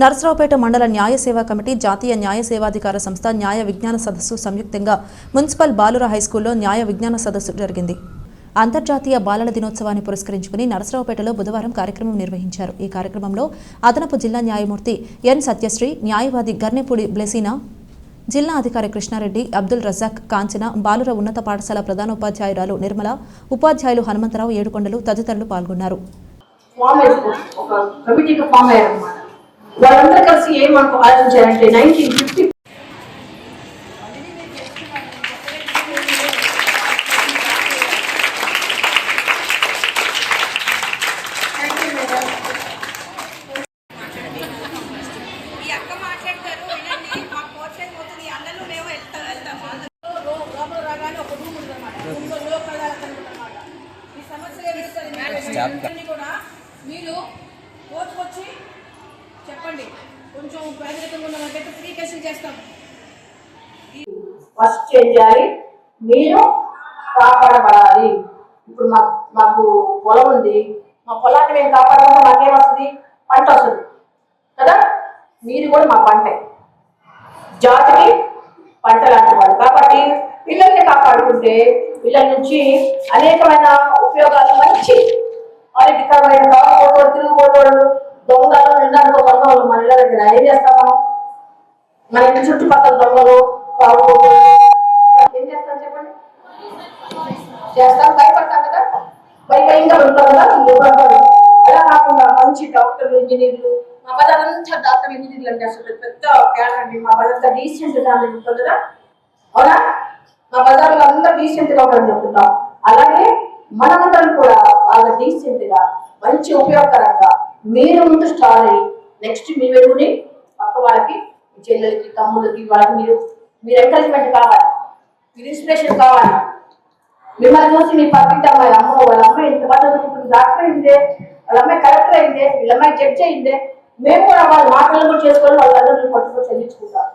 నరసరావుపేట మండల న్యాయ సేవా కమిటీ జాతీయ న్యాయ సేవాధికార సంస్థ న్యాయ విజ్ఞాన సదస్సు సంయుక్తంగా మున్సిపల్ బాలుర హైస్కూల్లో న్యాయ విజ్ఞాన సదస్సు జరిగింది. అంతర్జాతీయ బాలల దినోత్సవాన్ని పురస్కరించుకుని నరసరావుపేటలో బుధవారం కార్యక్రమం నిర్వహించారు. ఈ కార్యక్రమంలో అదనపు జిల్లా న్యాయమూర్తి ఎన్ సత్యశ్రీ న్యాయవాది గర్నెపూడి బ్లెసీనా జిల్లా అధికారి కృష్ణారెడ్డి అబ్దుల్ రజాక్ కాంచన బాలుర ఉన్నత పాఠశాల ప్రధానోపాధ్యాయురాలు నిర్మల ఉపాధ్యాయులు హనుమంతరావు ఏడుకొండలు తదితరులు పాల్గొన్నారు. ఫామ్ ఒక కమిటీకి ఫామ్ అయ్యారనమాట వాళ్ళందరూ కలిసి ఏం మనకు ఆలోచించారంటే నైన్టీన్ ఫిఫ్టీ మీరు చెప్పండి. కొంచెం పేదరికంగా ఉన్న వాళ్ళకైతే ఫ్రీ కేసులు చేస్తాం. ఫస్ట్ చేంజ్ చేయాలి. మీరు కాపాడబడాలి. ఇప్పుడు మా మాకు పొలం ఉంది. మా పొలాన్ని మేము కాపాడకుండా మాకేం వస్తుంది? పంట వస్తుంది. కదా? మీరు కూడా మా పంటే. జాతికి పంట లాంటి వాళ్ళు. కాబట్టి పిల్లల్ని కాపాడుకుంటే పిల్లల నుంచి అనేకమైన ఉపయోగాలు మంచి ఆరోగ్యకరమైన కాకపోతే తిరుగుబోతోళ్ళు దొంగలు నిండారు దొంగలు మన ఇళ్ళ దగ్గర ఏం చేస్తాం మనం మన ఇంటి చుట్టుపక్కల దొంగలు తాగుబోతులు ఏం చేస్తాం చెప్పండి? చేస్తాం భయపడతాం కదా? భయంగా ఉంటాం కదా? భయపడతారు అలా కాకుండా మంచి డాక్టర్లు ఇంజనీర్లు మా బజార్ అంతా డాక్టర్ ఇంజనీర్లు అంటే అసలు పెద్ద క్యాడర్ అండి. మా బజార్ డీసెంట్గా ఉంటుంది కదా? అవునా? మా బజార్లో అందరూ డీసెంట్గా ఉంటారని చెప్తున్నాం అలాగే మనమందరం కూడా వాళ్ళ డీసెంట్గా మంచి ఉపయోగకరంగా మీరు ముందు స్టార్ అయ్యి నెక్స్ట్ మీ వెలుగుని చెల్లెలకి తమ్ముళ్ళకి వాళ్ళకి మీరు మీరు ఎంకరేజ్మెంట్ కావాలి. మీరు ఇన్స్పిరేషన్ కావాలి. మిమ్మల్ని చూసి మీ పక్కింటి అమ్మాయి అమ్మ వాళ్ళ అమ్మాయి ఇంత బాగా చదువుకుంటుంది డాక్టర్ అయిందే వాళ్ళ అమ్మాయి కలెక్టర్ అయిందే వీళ్ళ అమ్మాయి జడ్జి అయిందే మేము కూడా వాళ్ళ మాటలు కూడా చేసుకొని వాళ్ళందరినీ పట్టుకొని చదివించుకుంటాం.